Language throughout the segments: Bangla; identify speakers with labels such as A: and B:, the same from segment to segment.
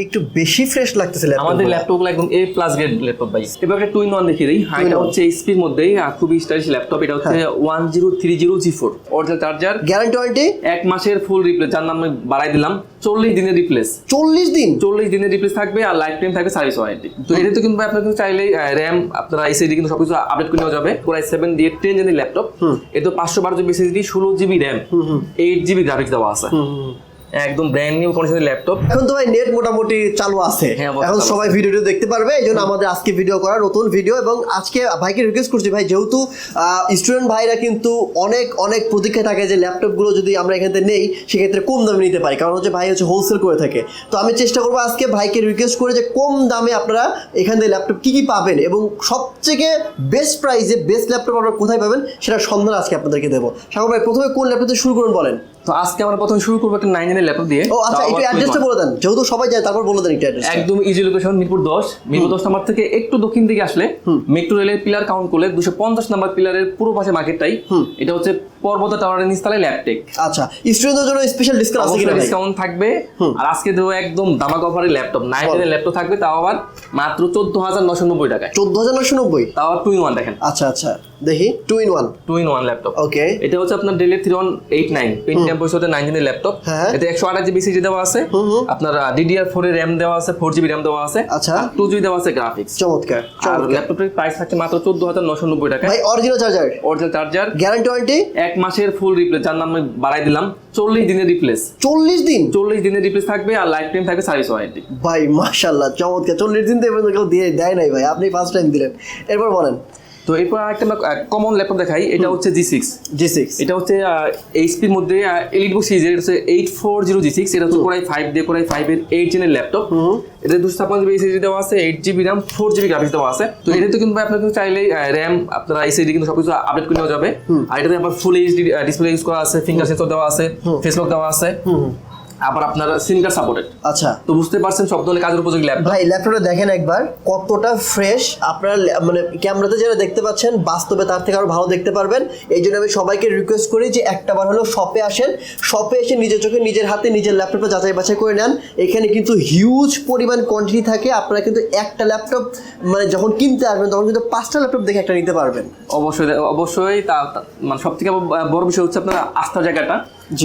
A: একটু বেশি ফ্রেশ লাগতেছে
B: আমাদের ল্যাপটপগুলো একদম এ প্লাস গ্রেড ল্যাপটপ ভাই। এবার একটা টুইন ওয়ান দেখিয়ে দিই। এটা হচ্ছে এইচপির মধ্যেই খুবই স্টাইলিশ ল্যাপটপ এটা হচ্ছে। One zero three zero G four original charger
A: guarantee warranty
B: এক মাসের ফুল রিপ্লেস যার নাম আমি বাড়াই দিলাম। চল্লিশ দিনের রিপ্লেস
A: চল্লিশ দিন?
B: চল্লিশ দিনের রিপ্লেস থাকবে আর লাইফ টাইম থাকবে সার্ভিস ওয়ারেন্টি তো এটাতে কিন্তু ভাই আপনার কিন্তু চাইলে র্যাম আপনারা এসএসডি কিন্তু সবকিছু আপডেট করে নেওয়া যাবে। কোরাই সেভেন দিয়ে টেন জেনের ল্যাপটপ এতে পাঁচশো বারো জিবি এসএসডি ষোলো GB RAM eight GB graphics দেওয়া আছে। একদম ব্র্যান্ড নিউ কন্ডিশনের ল্যাপটপ
A: এখন তো ভাই নেট মোটামুটি চালু আছে।
B: হ্যাঁ,
A: এখন সবাই ভিডিওটি দেখতে পারবে এই জন্য আমাদের আজকে ভিডিও করা নতুন ভিডিও এবং আজকে ভাইকে রিকোয়েস্ট করছি ভাই যেহেতু স্টুডেন্ট ভাইরা কিন্তু অনেক অনেক প্রতীক্ষায় থাকে যে ল্যাপটপগুলো যদি আমরা এখান থেকে নেই সেক্ষেত্রে কম দামে নিতে পারি। কারণ হচ্ছে ভাই হচ্ছে হোলসেল করে থাকে। তো আমি চেষ্টা করব আজকে ভাইকে রিকোয়েস্ট করে যে কম দামে আপনারা এখান থেকে ল্যাপটপ কী কী পাবেন এবং সবথেকে বেস্ট প্রাইসে বেস্ট ল্যাপটপ আপনারা কোথায় পাবেন সেটা সন্ধান আজকে আপনাদেরকে দেবো। সাগর ভাই প্রথমে কোন ল্যাপটপ দিয়ে শুরু করুন বলেন?
B: তো আজকে আমরা প্রথমে শুরু করব একটা নাইন ল্যাপটপ দিয়ে।
A: ও আচ্ছা একটু অ্যাড্রেসটা বলে দেন। যেহেতু সবাই যায় তারপর বলে দেন একটু অ্যাড্রেস
B: একদম ইজি লোকেশন মিরপুর দশ। মিরপুর দশ নাম্বার থেকে একটু দক্ষিণ দিকে আসলে মেট্রো রেলের পিলার কাউন্ট করলে দুশো পঞ্চাশ নাম্বার পিলারের পুরো পাশে মার্কেটটাই এটা হচ্ছে পর্বত টাওয়ারের নিচতলায় ল্যাপটেক
A: আচ্ছা স্টুডেন্টদের জন্য স্পেশাল ডিসকাউন্ট আছে কিনা
B: ডিসকাউন্ট থাকবে। আর আজকে দেবো একদম দামাক ল্যাপটপ নাইন
A: বল।
B: ল্যাপটপ থাকবে তাও আবার মাত্র চোদ্দ হাজার নশো নব্বই টাকায়।
A: চোদ্দ হাজার নশো নব্বই?
B: তাও টু ইন ওয়ান দেখেন।
A: আচ্ছা আচ্ছা। দেখি two in one
B: two in one laptop
A: okay
B: এটা হচ্ছে আপনার ডেলের three one eight nine Pentium পয়সাতে নাইন জেনের ল্যাপটপ। এতে একশো আঠাশ জিবি সিজি দেওয়া আছে। আপনার ডিডিআর ফোর এর র্যাম দেওয়া আছে ফোর জিবি র্যাম দেওয়া আছে।
A: আচ্ছা।
B: টু জিবি দেওয়া আছে গ্রাফিক্স
A: চমৎকার
B: আর ল্যাপটপের প্রাইস থাকছে মাত্র চোদ্দ হাজার নশো নব্বই টাকায়।
A: ভাই original charger
B: original charger
A: guarantee warranty
B: এক মাসের ফুল রিপ্লেস যার নাম আমি বাড়াই দিলাম চল্লিশ দিনের রিপ্লেস
A: চল্লিশ দিন?
B: চল্লিশ দিনের রিপ্লেস থাকবে আর লাইফ টাইম থাকবে সার্ভিস ওয়ারেন্টি
A: ভাই মাশাল্লাহ চমৎকার। চল্লিশ দিন তো এবার কেউ দিয়ে দেয় নাই ভাই। আপনি ফার্স্ট টাইম দিলেন। এরপর বলেন।
B: তো এরপর আরেকটা কমন ল্যাপটপ দেখাই এটা হচ্ছে জি সিক্স
A: জি সিক্স
B: এটা হচ্ছে এইচপির মধ্যে এলিট বুক সিরিজের এটা হচ্ছে eight four zero G six এটা হচ্ছে কোরাই ফাইভ দিয়ে কোরাই ফাইভ এর এইট জেনের ল্যাপটপ এটা দুশো ছাপ্পান্ন জিবি এসএসডি দেওয়া আছে eight GB RAM four GB graphics দেওয়া আছে। তো এটাতে কিন্তু আপনার কিন্তু চাইলে র্যাম আপনারা এসএসডি কিন্তু সবকিছু আপডেট করে নেওয়া যাবে। আর এটাতে আপনার ফুল এইচডি ডিসপ্লে ইউজ করা আছে ফিঙ্গার সেন্সর দেওয়া আছে ফেসলক দেওয়া আছে। আবার আপনার কার্ড সাপোর্টেড
A: আচ্ছা।
B: তো বুঝতে পারছেন সব ধরনের কাজের উপযোগী ল্যাপটপ
A: ভাই ল্যাপটপটা দেখেন একবার কতটা ফ্রেশ আপনারা মানে ক্যামেরাতে যারা দেখতে পাচ্ছেন বাস্তবে তার থেকে আরও ভালো দেখতে পারবেন। এই জন্য আমি সবাইকে রিকোয়েস্ট করি যে একটা বার হলেও শপে আসেন। শপে এসে নিজের চোখে নিজের হাতে নিজের ল্যাপটপটা যাচাই বাছাই করে নেন। এখানে কিন্তু হিউজ পরিমাণ কোয়ান্টিটি থাকে। আপনারা কিন্তু একটা ল্যাপটপ মানে যখন কিনতে আসবেন তখন কিন্তু পাঁচটা ল্যাপটপ দেখে একটা নিতে পারবেন।
B: অবশ্যই অবশ্যই তা মানে সব থেকে বড় বিষয় হচ্ছে আপনার আস্থার জায়গাটা।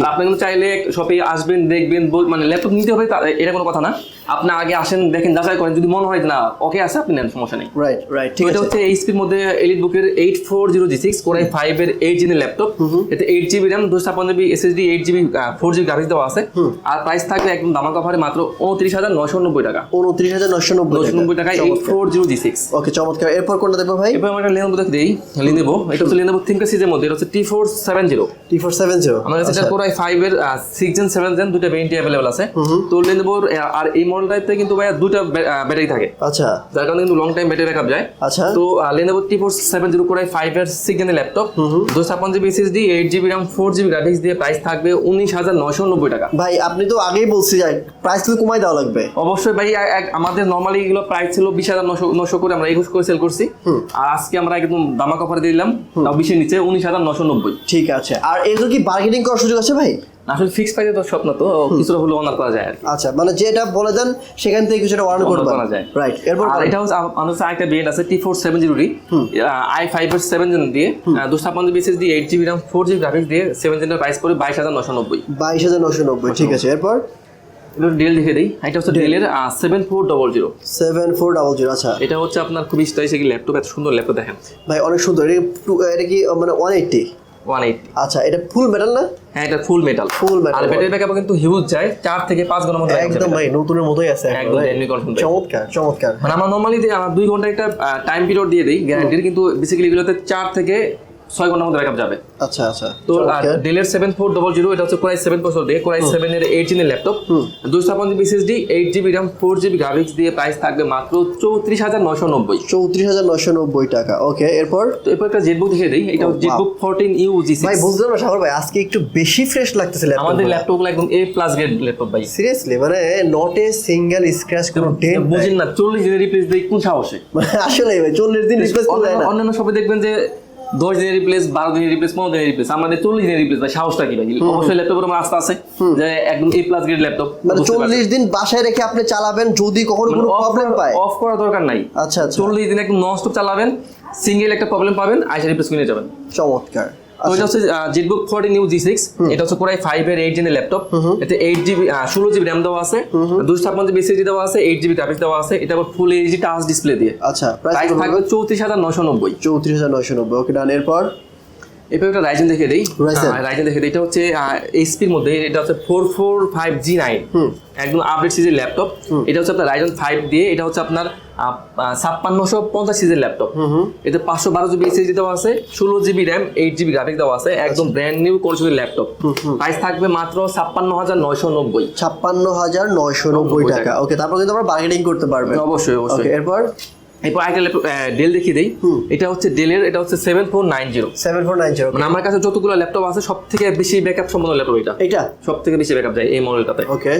B: আপনি কিন্তু চাইলে শপে আসবেন দেখবেন মানে ল্যাপটপ নিতে হবে এটা কোনো কথা না। আপনি আগে আসেন দেখেন যাচাই করেন। যদি মনে হয় না ওকে আছে আপনি নেন সমস্যা নেই।
A: রাইট রাইট ঠিক
B: এটা হচ্ছে এইচপির মধ্যে এলিট বুকের eight four zero G six core i five এর এইট জিনের ল্যাপটপ এতে এইট জিবি র্যাম দুশো ছাপ্পান্ন GB SSD eight GB four GB graphics দেওয়া আছে। আর প্রাইস থাকবে একদম দামাক অফারে মাত্র উনত্রিশ হাজার নশো নব্বই টাকা।
A: উনত্রিশ হাজার নশো নব্বই
B: নব্বই টাকায় eight four zero G six
A: okay চমৎকার। এরপর কোনটা দেখব ভাই?
B: এবার আমরা একটা লেনোভো দেখে দিই। লেনোভো এটা হচ্ছে লেনোভো থিঙ্কার সিজের মধ্যে এটা হচ্ছে T four seven zero
A: T four seven zero
B: আমাদের কাছে এটা ফাইভ এর সিক্স জেন সেভেন জেন দুটো অ্যাভেলেবল আছে। তো লেনোভোর আর এই মডেলটাতে কিন্তু ভাইয়া দুটো ব্যাটারি থাকে।
A: আচ্ছা।
B: যার কারণে কিন্তু লং টাইম ব্যাটারি ব্যাকআপ যায়।
A: আচ্ছা।
B: তো Lenovo T four seven zero core i five এর সিক্স জেনের ল্যাপটপ দুশো ছাপ্পান্ন GB SSD eight GB RAM four GB graphics দিয়ে প্রাইস থাকবে উনিশ হাজার নশো নব্বই টাকা।
A: ভাই আপনি তো আগেই বলছি প্রাইস কিন্তু কমাই দেওয়া লাগবে।
B: অবশ্যই ভাই আমাদের নর্মালি এগুলো প্রাইস ছিল বিশ হাজার নশো নশো করে আমরা একুশ করে সেল করছি। আর আজকে আমরা একদম দামাক অফারে দিয়ে দিলাম তাও বিশের নিচে উনিশ হাজার নশো নব্বই।
A: ঠিক আছে। আর এগুলো কি বার্গেনিং করার সুযোগ আছে ভাই?
B: আসলে ফিক্স প্রাইসে তো স্বপ্ন তো কিছুটা হলে অনার করা যায়
A: আচ্ছা মানে যেটা বলে দেন সেখান থেকে কিছুটা ওয়ার্ন
B: Order
A: করবেন।
B: করা যায়।
A: রাইট এরপর
B: আর এটা হচ্ছে আরেকটা আছে T four seven zero I five এর সেভেন জেন দিয়ে দুশো বিএসএস দিয়ে eight GB RAM four GB graphics দিয়ে সেভেন জেনের প্রাইস পড়ে বাইশ হাজার নশো নব্বই।
A: বাইশ হাজার নশো নব্বই ঠিক আছে। এরপর?
B: এটা ডেল দেখে দিই। এটা হচ্ছে ডেলের seven four double zero
A: seven four double zero আচ্ছা।
B: এটা হচ্ছে আপনার খুব স্টাইলিশ ল্যাপটপ এত সুন্দর ল্যাপটপ দেখেন।
A: ভাই অনেক সুন্দর। এটা কি এটা কি মানে ওয়ান এইটটি
B: ওয়ান এইট
A: আচ্ছা এটা ফুল মেটাল না?
B: হ্যাঁ এটা ফুল মেটাল
A: ফুল মেটাল
B: আর ব্যাটারি ব্যাকআপ কিন্তু হিউজ যায় চার থেকে পাঁচ ঘণ্টার মধ্যে
A: একদম ভাই নতুনের মতোই আছে একদম। চমৎকার চমৎকার।
B: মানে আমরা নর্মালি দুই ঘণ্টা একটা টাইম পিরিয়ড দিয়ে দেই গ্যারান্টির কিন্তু বেসিক্যালি এগুলোতে চার থেকে ছয় ঘণ্টার মধ্যে ব্যাকআপ যাবে।
A: আচ্ছা আচ্ছা।
B: তো। ডেলের সেভেন ফোর ডবল জিরো এটা হচ্ছে কোরাই সেভেন প্রসেসর দিয়ে কোরাই সেভেন এর এইট ল্যাপটপ দুশো eight GB RAM four GB graphics দিয়ে প্রাইস থাকবে মাত্র চৌত্রিশ হাজার নশো নব্বই।
A: চৌত্রিশ হাজার নশো নব্বই টাকা। ওকে এরপর?
B: তো এরপর একটা জেটবুক দিই এটা জেটবুক ফোরটিন ইউ জি
A: ভাই বুঝলাম না সাগর ভাই আজকে একটু বেশি ফ্রেশ লাগতেছে
B: আমাদের ল্যাপটপগুলো একদম এ প্লাস গ্রেড ল্যাপটপ ভাই।
A: সিরিয়াসলি মানে নট এ সিঙ্গেল স্ক্র্যাচ কোনো ডেট
B: বুঝেন না চল্লিশ দিনের রিপ্লেস দিই কোন সাহসে?
A: আসলে ভাই চল্লিশ দিন রিপ্লেস
B: অন্যান্য সবাই দেখবেন যে দশ দিনের রিপ্লেস বারো দিনের রিপ্লেস পনেরো দিনের রিপ্লেস আমাদের চল্লিশ দিনের রিপ্লেস ভাই সাহসটা কি ভাই? অবশ্যই ল্যাপটপের আমার আস্থা আছে যে একদম এ প্লাস গ্রেড ল্যাপটপ
A: মানে চল্লিশ দিন বাসায় রেখে আপনি চালাবেন যদি কখনো কোনো প্রবলেম পায়।
B: অফ করার দরকার নাই।
A: আচ্ছা আচ্ছা।
B: চল্লিশ দিন একদম নন স্টপ চালাবেন সিঙ্গেল একটা প্রবলেম পাবেন আইসা রিপ্লেস কিনে যাবেন।
A: চমৎকার।
B: তো এটা হচ্ছে ZBook fourteen U G six এটা হচ্ছে কোরাই ফাইভ এর এইট জেনের ল্যাপটপ এতে এইট জিবি ষোলো জিবি র্যাম দেওয়া আছে। দুশো ছাপ্পান্ন জিবি এসএসডি দেওয়া আছে এইট জিবি গ্রাফিক্স দেওয়া আছে। এটা আবার ফুল এইচডি টাচ ডিসপ্লে দিয়ে।
A: আচ্ছা
B: প্রাইস থাকবে চৌত্রিশ হাজার নশো নব্বই।
A: চৌত্রিশ হাজার নয়শো নব্বই। ওকে ডান এরপর?
B: এরপর একটা রাইজেন দেখে দিই। রাইজেন দেখে দিই। এটা হচ্ছে এইচপির মধ্যে এটা হচ্ছে four four five G nine একদম আপডেট সিজের ল্যাপটপ এটা হচ্ছে আপনার রাইজন ফাইভ দিয়ে এটা হচ্ছে আপনার ছাপ্পান্নশো পঞ্চাশ সিজের ল্যাপটপ এতে পাঁচশো বারো জিবি এসএসডি দেওয়া আছে ষোলো GB RAM eight GB graphic দেওয়া আছে একদম ব্র্যান্ড নিউ কোর্সের ল্যাপটপ প্রাইস থাকবে মাত্র ছাপ্পান্ন হাজার নয়শো নব্বই।
A: ছাপ্পান্ন হাজার নয়শো নব্বই টাকা। ওকে তারপর কিন্তু আমরা বার্গেনিং করতে পারবেন।
B: অবশ্যই অবশ্যই।
A: এরপর?
B: এরপর ডেল দেখিয়ে দিই। এটা হচ্ছে ডেলের এটা হচ্ছে seven four nine zero
A: seven four nine zero
B: মানে আমার কাছে যতগুলো ল্যাপটপ আছে সব থেকে বেশি ব্যাকআপ সম্পন্ন ল্যাপটপ এটা
A: এইটা?
B: সব থেকে বেশি ব্যাকআপ যায় এই মডেলটাতে
A: ওকে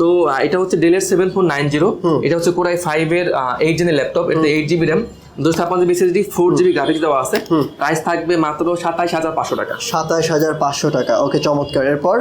B: তো এটা হচ্ছে ডেলের সেভেন ফোর নাইন জিরো এটা হচ্ছে কোরাই ফাইভ এর এইট জেনের ল্যাপটপ এতে এইট জিবি র্যাম দুশো ছাপ্পান্ন GB SSD four GB graphics দেওয়া আছে। প্রাইস থাকবে মাত্র সাতাইশ হাজার পাঁচশো টাকা।
A: সাতাশ হাজার পাঁচশো টাকা। ওকে চমৎকার। এরপর?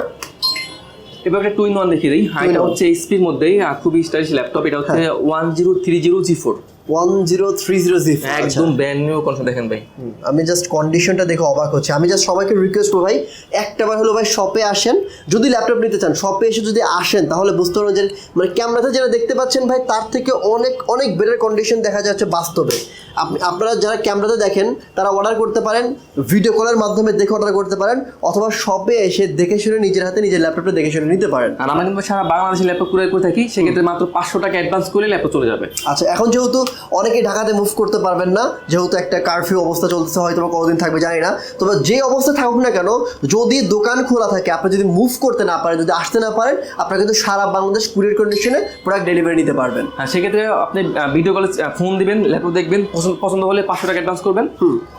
B: এবার একটা টু ইন ওয়ান দেখিয়ে দিই। এটা। হচ্ছে এইচপির মধ্যেই খুবই স্টাইলিশ ল্যাপটপ এটা হচ্ছে one zero three zero G four
A: one zero three zero G
B: একদম ব্র্যান্ড নিউ কনসেপ্ট দেখেন ভাই।
A: আমি জাস্ট কন্ডিশনটা দেখে অবাক হচ্ছে। আমি জাস্ট সবাইকে রিকোয়েস্ট করব ভাই একটা বার হলো ভাই শপে আসেন। যদি ল্যাপটপ নিতে চান শপে এসে যদি আসেন তাহলে বুঝতে পারবেন যে মানে ক্যামেরাতে যেটা দেখতে পাচ্ছেন ভাই তার থেকে অনেক অনেক বেটার কন্ডিশন দেখা যাচ্ছে বাস্তবে। আপনি আপনারা যারা ক্যামেরাতে দেখেন তারা অর্ডার করতে পারেন ভিডিও কলের মাধ্যমে দেখে অর্ডার করতে পারেন অথবা শপে এসে দেখে শুনে নিজের হাতে নিজের ল্যাপটপটা দেখে শুনে নিতে পারেন।
B: আর আমরা কিন্তু সারা বাংলাদেশে ল্যাপটপ কুরিয়ার করে থাকি সেক্ষেত্রে মাত্র পাঁচশো টাকা অ্যাডভান্স করলে ল্যাপটপ চলে যাবে।
A: আচ্ছা এখন যেহেতু অনেকেই ঢাকাতে মুভ করতে পারবেন না যেহেতু একটা কারফিউ অবস্থা চলতেছে হয়তো বা কতদিন থাকবে জানি না। তবে যে অবস্থা থাকুক না কেন যদি দোকান খোলা থাকে আপনি যদি মুভ করতে না পারেন যদি আসতে না পারেন আপনারা কিন্তু সারা বাংলাদেশ কুরিয়ার কন্ডিশনে প্রোডাক্ট ডেলিভারি নিতে পারবেন।
B: আর সেক্ষেত্রে আপনি ভিডিও কলে ফোন দিবেন ল্যাপটপ দেখবেন পছন্দ হলে পাঁচশো টাকা অ্যাডভান্স করবেন।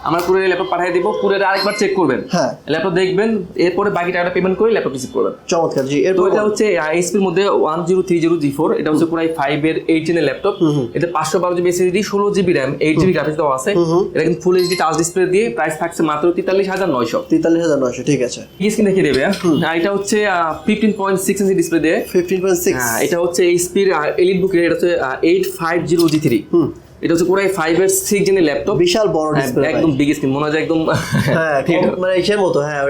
B: আমরা কুরিয়ার ল্যাপটপ পাঠিয়ে দিব কুরিয়ার আরেকবার চেক করবেন।
A: হ্যাঁ।
B: ল্যাপটপ দেখবেন এরপরে বাকি টাকাটা পেমেন্ট করে ল্যাপটপ রিসিভ করবেন।
A: চমৎকার জি
B: তো এটা হচ্ছে এইচপির মধ্যে one zero three zero G four এটা হচ্ছে পুরাই ফাইভ এর এইট জেনের ল্যাপটপ এতে পাঁচশো বারো জিবি এসএসডি ষোলো GB RAM eight GB graphics দেওয়া আছে। এটা কিন্তু ফুল এইচডি টাচ ডিসপ্লে দিয়ে প্রাইস থাকছে মাত্র তেতাল্লিশ হাজার নয়শো।
A: তেতাল্লিশ হাজার নয়শো ঠিক আছে।
B: স্ক্রিন দেখিয়ে দেবে আর এটা হচ্ছে fifteen point six inch display দিয়ে।
A: ফিফটিন পয়েন্ট সিক্স
B: হ্যাঁ এটা হচ্ছে এইচপির এলিট বুকের এটা হচ্ছে eight five zero G three এটা হচ্ছে পুরাই ফাইভ এর সিক্স জেনের ল্যাপটপ
A: বিশাল বড় ডিসপ্লে
B: একদম বিগ স্ক্রিন মনে হয় একদম
A: হ্যাঁ মানে ইসের মতো হ্যাঁ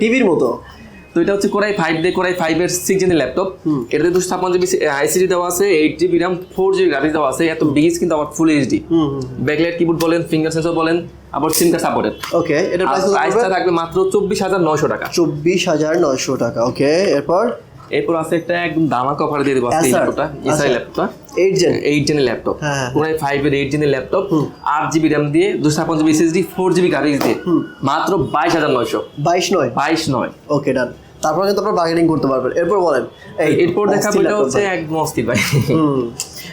A: টিভির মতো।
B: তো এটা হচ্ছে কোরাই ফাইভ দিয়ে কোরাই সিক্স জেনের ল্যাপটপ এটাতে দুশো ছাপ্পান্ন জিবি আইসিডি দেওয়া আছে eight GB RAM four GB graphics দেওয়া আছে এত বিগ কিন্তু আবার ফুল এইচডি ব্যাকলাইট কিবোর্ড বলেন ফিঙ্গার সেন্সর বলেন আবার সিম কার্ড সাপোর্টেড
A: ওকে এটার
B: প্রাইসটা থাকবে মাত্র চব্বিশ হাজার নয়শো টাকা।
A: চব্বিশ হাজার নয়শো টাকা ওকে এরপর?
B: এরপর আছে একটা একদম দামা কভার দিয়ে দেবো আজকে ল্যাপটপটা এসআই। ল্যাপটপটা
A: এইট জেন
B: এইট জেনের ল্যাপটপ। পুরাই ফাইভ এর এইট জেনের ল্যাপটপ আট জিবি র্যাম দিয়ে দুশো ছাপ্পান্ন GB SSD four GB graphics দিয়ে। মাত্র বাইশ হাজার নয়শো।
A: বাইশ নয়।
B: বাইশ নয়।
A: ওকে ডান তারপর কিন্তু আপনারা বার্গেনিং করতে পারবেন। এরপর বলেন এই
B: এরপর দেখা এটা হচ্ছে
A: এক
B: একদম অস্থির ভাই।
A: হুম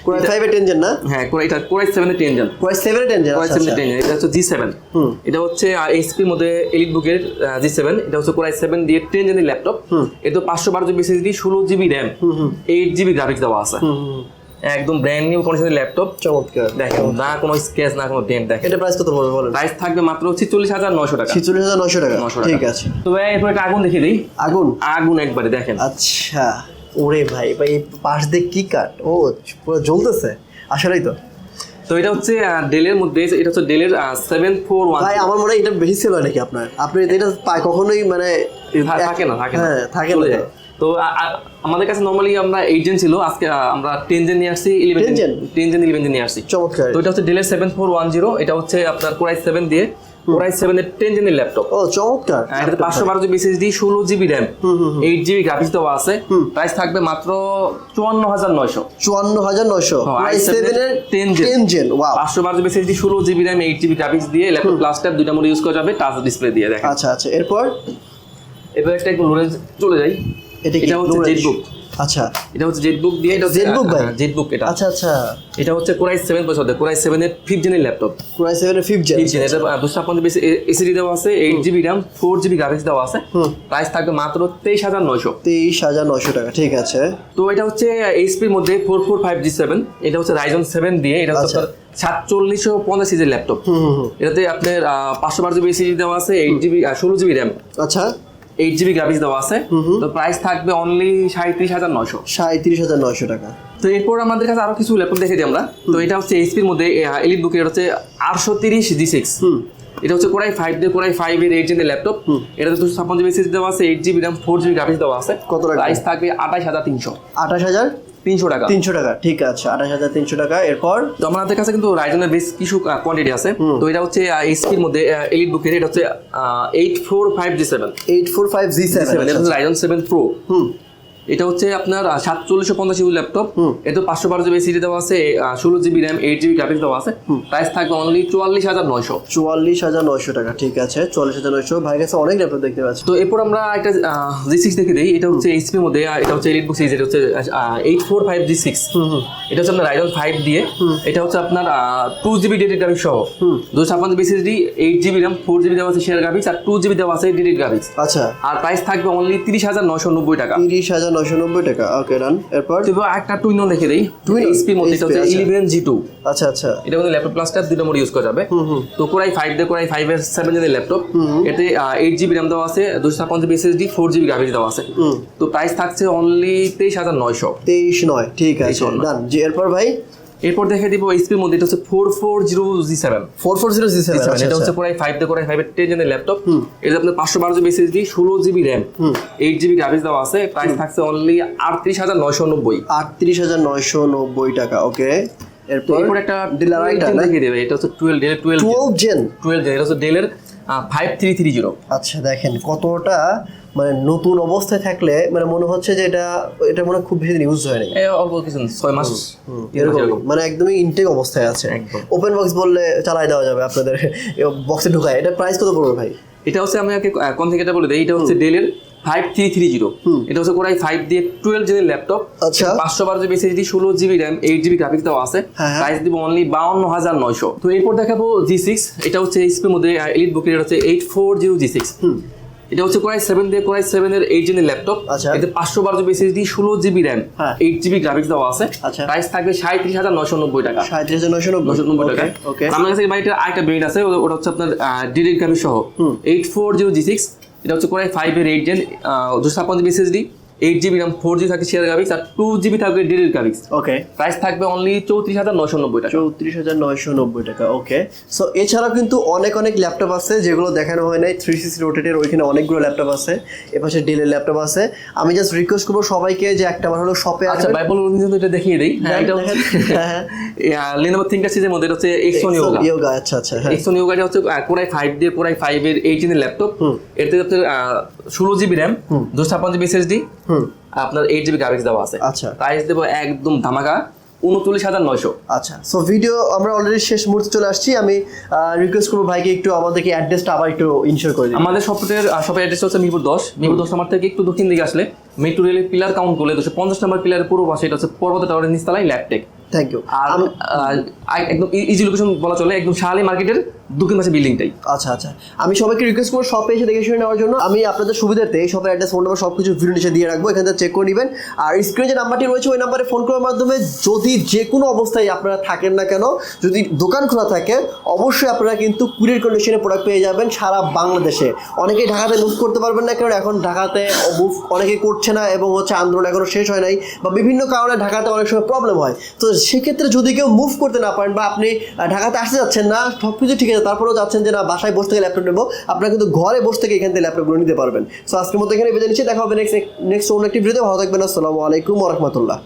A: কোরাই ফাইভে এ টেনজেন না?
B: হ্যাঁ কোরাই এটা কোরাই সেভেন এ টেনজেন
A: কোরাই সেভেনে ten ten gen
B: core i seven ten gen এটা হচ্ছে জি সেভেন। এটা হচ্ছে এসপি মধ্যে এলিট বুকের জি সেভেন। এটা হচ্ছে কোরাই সেভেন দিয়ে টেন জেনের ল্যাপটপ এটা পাঁচশো বারো জিবি এসএসডি ষোলো GB RAM eight GB graphics দেওয়া আছে। একদম ব্র্যান্ড নিউ কন্ডিশনের ল্যাপটপ
A: চমৎকার।
B: দেখেন না কোনো স্কেচ না কোনো ডেন্ট দেখেন।
A: এটা প্রাইস কত পড়বে বলেন?
B: প্রাইস থাকবে মাত্র হচ্ছে চল্লিশ হাজার নশো টাকা।
A: ছিচল্লিশ হাজার নয়শো টাকা।
B: নশো টাকা।
A: ঠিক আছে।
B: তো ভাই এরপর একটা আগুন দেখিয়ে দিই।
A: আগুন?
B: আগুন একবারে দেখেন।
A: আচ্ছা। ওরে ভাই ভাই পাশ দিয়ে কি কাট ও পুরো জ্বলতেছে? আসলেই তো।
B: তো এটা হচ্ছে ডেলের মধ্যে এটা হচ্ছে ডেলের সেভেন ফোর ওয়ান
A: ভাই আমার মনে হয় এটা বেশি ছিল নাকি আপনার? আপনি এটা কখনোই মানে
B: থাকে না থাকে না।
A: হ্যাঁ থাকে না।
B: তো আমাদের কাছে নর্মালি আমরা এইট জেন ছিল আজকে আমরা টেন জেন নিয়ে আসছি eleven
A: 10
B: gen
A: gen?
B: Ten gen eleven gen নিয়ে আসছি।
A: চমৎকার।
B: তো এটা হচ্ছে ডেলের সেভেন ফোর ওয়ান জিরো এটা হচ্ছে আপনার কোরাই সেভেন দিয়ে। কোরাই সেভেনের টেন জেনের ল্যাপটপ
A: ও চমৎকার।
B: এটাতে পাঁচশো বারো জিবি এসএসডি ষোলো GB RAM eight GB graphics দেওয়া আছে। প্রাইস থাকবে মাত্র চুয়ান্ন হাজার নয়শো।
A: চুয়ান্ন হাজার নয়শো
B: হ্যাঁ,
A: i7
B: i7
A: এর
B: ten gen
A: ten gen wow
B: পাঁচশো বারো জিবি এসএসডি ষোলো GB RAM eight GB graphics দিয়ে ল্যাপটপ প্লাস ট্যাব দুইটা মোড ইউজ করা যাবে টাচ ডিসপ্লে দিয়ে দেখেন।
A: আচ্ছা আচ্ছা। এরপর?
B: এবার একটা একটু লোরেন্স চলে যাই।
A: এটা কি?
B: এটা হচ্ছে? জেটবুক
A: আচ্ছা।
B: এটা হচ্ছে জেটবুক দিয়ে এটা
A: ভাই?
B: জেটবুক এটা।
A: আচ্ছা আচ্ছা।
B: এটা হচ্ছে core i seven core i সেভেনের ফিফথ জেনের ল্যাপটপ
A: কোরাই সেভেনের ফিফথ জেন
B: ফিফথ জেন এটা দুশো ছাপ্পান্ন বেশি এসিডি দেওয়া আছে eight GB RAM four GB graphics দেওয়া আছে। প্রাইস থাকবে মাত্র তেইশ হাজার নয়শো।
A: তেইশ হাজার নশো টাকা ঠিক আছে।
B: তো এটা হচ্ছে এইচপির মধ্যে four four five G seven এটা হচ্ছে রাইজন সেভেন দিয়ে এটা হচ্ছে
A: আচ্ছা।
B: সাতচল্লিশশো পঞ্চাশ সিজের ল্যাপটপ এটাতে আপনার পাঁচশো বারো জিবি এসিডি দেওয়া আছে এইট জিবি ষোলো জিবি র্যাম
A: আচ্ছা।
B: এইট জিবি গ্রাফিক্স দেওয়া আছে। তো প্রাইস থাকবে অনলি সাঁত্রিশ হাজার নয়শো।
A: সাঁত্রিশ হাজার নশো টাকা।
B: তো এরপর আমাদের কাছে আরও কিছু ল্যাপটপ দেখে দিই আমরা। তো এটা হচ্ছে এইচপির মধ্যে এলিট বুকের হচ্ছে আটশো তিরিশ জি সিক্স এটা হচ্ছে কোরাই ফাইভ দিয়ে কোরাই ফাইভ এর এইট জেনের ল্যাপটপ এটা দুশো ছাপ্পান্ন জিবি এসএসডি দেওয়া আছে eight GB RAM four GB graphics দেওয়া আছে।
A: কত
B: প্রাইস থাকবে আঠাশ হাজার তিনশো।
A: আঠাশ হাজার
B: তিনশো টাকা।
A: তিনশো টাকা ঠিক আছে আঠাশ হাজার তিনশো টাকা। এরপর?
B: তো আমাদের কাছে কিন্তু রাইজনের বেশ কিছু কোয়ান্টিটি আছে। তো এটা হচ্ছে এইচপির মধ্যে এলিট বুকের এটা হচ্ছে eight four five G seven
A: eight four five G
B: seven Ryzen seven pro
A: হুম।
B: এটা হচ্ছে আপনার সাতচল্লিশশো পঞ্চাশ জিবি ল্যাপটপ। এতে পাঁচশো বারো জিবি সিডি দেওয়া আছে ষোলো GB RAM eight GB graphics দেওয়া আছে। প্রাইস থাকবে অনলি চুয়াল্লিশ হাজার নয়শো।
A: চুয়াল্লিশ হাজার নয়শো টাকা ঠিক আছে চুয়াল্লিশ হাজার নয়শো। ভাই কাছে অনেক ল্যাপটপ দেখতে পাচ্ছি।
B: তো এরপর আমরা একটা জি সিক্স দেখে দিই। এটা হচ্ছে এইচপির মধ্যে এটা হচ্ছে এলিট বুক সিরিজ এটা হচ্ছে eight four five G six এটা হচ্ছে আপনার রাইজন ফাইভ দিয়ে। এটা হচ্ছে আপনার টু জিবি ডেটেড গ্রাফিক্স সহ। দুশো ছাপ্পান্ন GB সিসডি eight GB RAM four GB দেওয়া আছে শেয়ার গ্রাফিক্স আর টু জিবি দেওয়া আছে ডেটেড গ্রাফিক্স
A: আচ্ছা।
B: আর প্রাইস থাকবে অনলি তিরিশ হাজার নয়শো নব্বই টাকা।
A: তিরিশ হাজার নয়শো নব্বই টাকা। ওকে ডান এরপর?
B: তো একটা টুইনো দেখে দেই।
A: টুইন
B: এসপি মধ্যে এটা হচ্ছে
A: HP, আচ্ছা। আচ্ছা আচ্ছা।
B: এটা কিন্তু ল্যাপটপ প্লাসটা দুটো মোড ইউজ করা যাবে। তো কোরাই ফাইভ দে কোরাই ফাইভ এর সেভেন জেনের ল্যাপটপ এতে এইট জিবি র্যাম দেওয়া আছে দুশো ছাপ্পান্ন GB SSD four GB graphics দেওয়া আছে। তো প্রাইস থাকছে অনলি তেইশ হাজার নয়শো।
A: তেইশ নয় ঠিক আছে। ডান জি এরপর ভাই?
B: এরপর দেখে দিব এইচপির মধ্যে এটা হচ্ছে four four zero G seven
A: four four zero G seven
B: এটা হচ্ছে কোরাই ফাইভ দিয়ে কোরাই ফাইভ এর টেন জেনের ল্যাপটপ এটা আপনার পাঁচশো বারো জিবি এসএসডি ষোলো GB RAM eight GB graphics দেওয়া আছে প্রাইস থাকছে অনলি আটত্রিশ হাজার নয়শো নব্বই।
A: আটত্রিশ হাজার নয়শো নব্বই টাকা ওকে এরপর
B: এরপর একটা
A: ডিলার আইটা
B: দেখে দেবে এটা হচ্ছে টুয়েলভ ডেলের টুয়েলভ
A: টুয়েলভ জেন
B: টুয়েলভ এটা হচ্ছে ডেলের ফাইভ থ্রি থ্রি জিরো
A: আচ্ছা দেখেন কতটা মানে নতুন অবস্থায় থাকলে মানে মনে হচ্ছে যে এটা এটা মনে হয় খুব বেশি ইউজ হয় নাই।
B: অল্প কিছু ছয় মাস।
A: এরকম। মানে একদমই ইনটেক অবস্থায় আছে। ওপেন বক্স বললে চালাই দেওয়া যাবে আপনাদের। বক্সে ঢুকায়। এটা প্রাইস কত পড়বে ভাই?
B: এটা হচ্ছে আমি আগে এটা বলে দিই? এটা হচ্ছে ডেলের ফাইভ থ্রি থ্রি জিরো এটা হচ্ছে কোরাই ফাইভ দিয়ে টুয়েলভ জেনের ল্যাপটপ
A: আচ্ছা।
B: পাঁচশো বারো জিবি এসএসডি ষোলো GB RAM eight GB graphics দেওয়া আছে।
A: হ্যাঁ, হ্যাঁ।
B: প্রাইস দিব অনলি বাউন্ন হাজার নয়শো। তো এরপর দেখাবো জি সিক্স এটা হচ্ছে এইচপির মধ্যে এলিট বুকের এটা হচ্ছে eight four zero G six এটা হচ্ছে কোরাই সেভেন দিয়ে কোরাই সেভেন এর এইট জেনের ল্যাপটপ
A: আচ্ছা।
B: এতে পাঁচশো বারো জিবি এসএসডি ষোলো GB RAM. Eight GB graphics দেওয়া আছে।
A: আচ্ছা।
B: প্রাইস থাকবে সাঁত্রিশ হাজার নশো নব্বই টাকা।
A: সাঁত্রিশ হাজার নব্বই।
B: নশো নব্বই টাকা। আমার কাছে বাড়িটা আরেকটা ব্রেড আছে ওটা- ওটা হচ্ছে আপনার ডিরেক্ট গ্রাফিক্স সহ। Eight four zero G six এটা হচ্ছে কোরাই ফাইভ এর এইট জেন দুশো ছাপ্পান্ন GB SSD eight GB RAM four GB থাকে শেয়ার গ্রাফিক্স আর টু জিবি থাকবে ডিডির গ্রাফিক্স
A: ওকে
B: প্রাইস থাকবে অনলি চৌত্রিশ হাজার নশো নব্বই টাকা।
A: চৌত্রিশ হাজার নয়শো নব্বই টাকা ওকে সো এছাড়াও কিন্তু অনেক অনেক ল্যাপটপ আছে যেগুলো দেখানো হয় নাই। থ্রি সিক্সটি রোটেটের ওইখানে অনেকগুলো ল্যাপটপ আছে। এপাশে ডেলের ল্যাপটপ আছে। আমি জাস্ট রিকোয়েস্ট করব সবাইকে যে একটা বার হলো শপে
B: আচ্ছা বাইবল এটা দেখিয়ে দিই। হ্যাঁ এটা হচ্ছে
A: হ্যাঁ হ্যাঁ।
B: লিনোভো থিঙ্কার সিজের মধ্যে হচ্ছে এক্সন ইয়োগা
A: ইয়োগা আচ্ছা আচ্ছা হ্যাঁ।
B: এক্সন ইয়োগাটা হচ্ছে কোরাই ফাইভ দিয়ে কোরাই ফাইভ এর এইট জেনের ল্যাপটপ এতে আপনার ষোলো জিবি র্যাম দুশো ছাপ্পান্ন জিবি এসএসডি আপনার এইট জিবি গ্রাফিক্স দেওয়া আছে।
A: আচ্ছা।
B: প্রাইস দেবো একদম ধামাকা উনচল্লিশ হাজার নয়শো।
A: আচ্ছা সো ভিডিও আমরা অলরেডি শেষ মুহূর্তে চলে আসছি। আমি রিকোয়েস্ট করব ভাইকে একটু আমাদেরকে অ্যাড্রেসটা আবার একটু ইনশিওর করে
B: আমাদের শপের শপের অ্যাড্রেস হচ্ছে মিরপুর দশ। মিরপুর দশ নাম্বার থেকে একটু দক্ষিণ দিকে আসলে মেট্রো রেলের পিলার কাউন্ট করলে দুশো পঞ্চাশ নাম্বার পিলারের পুরো পাশে এটা হচ্ছে পর্বত টাওয়ারের নিচতলায় ল্যাপটেক
A: থ্যাংক ইউ
B: আর একদম ইজি লোকেশন বলা চলে একদম শাহালি মার্কেটের দক্ষিণ পাশে বিল্ডিংটাই
A: আচ্ছা আচ্ছা। আমি সবাইকে রিকোয়েস্ট করব শপে এসে দেখে শুনে নেওয়ার জন্য। আমি আপনাদের সুবিধাতে এই শপের অ্যাড্রেস ফোন নাম্বার সব কিছু ভিডিও নিচে দিয়ে রাখব। এখান থেকে চেক করে নেবেন। আর স্ক্রিনে যে নাম্বারটি রয়েছে, ওই নাম্বারে ফোন করার মাধ্যমে যদি যে কোনো অবস্থায় আপনারা থাকেন না কেন, যদি দোকান খোলা থাকে, অবশ্যই আপনারা কিন্তু কুরিয়ার কন্ডিশনে প্রোডাক্ট পেয়ে যাবেন সারা বাংলাদেশে। অনেকেই ঢাকাতে মুভ করতে পারবেন না কারণ এখন ঢাকাতে মুভ অনেকেই করছে না এবং হচ্ছে আন্দোলন এখনও শেষ হয় নাই বা বিভিন্ন কারণে ঢাকাতে অনেক সময় প্রবলেম হয়। তো সেক্ষেত্রে যদি কেউ মুভ করতে না পারেন বা আপনি ঢাকাতে আসতে যাচ্ছেন না সব কিছু ঠিক আছে। তারপরেও চাচ্ছেন যে না, বাসায় বসে থেকে ল্যাপটপ নেব। আপনারা কিন্তু ঘরে বসে থেকে এখান থেকে ল্যাপটপগুলো নিতে পারবেন। সো আজকের মতো এখানে বেঁধে নিচ্ছি। দেখা হবে নেক্সট নেক্সট অন্য একটি ভিডিওতে ভালো থাকবেন। আসসালামু আলাইকুম রহমতুল্লাহ।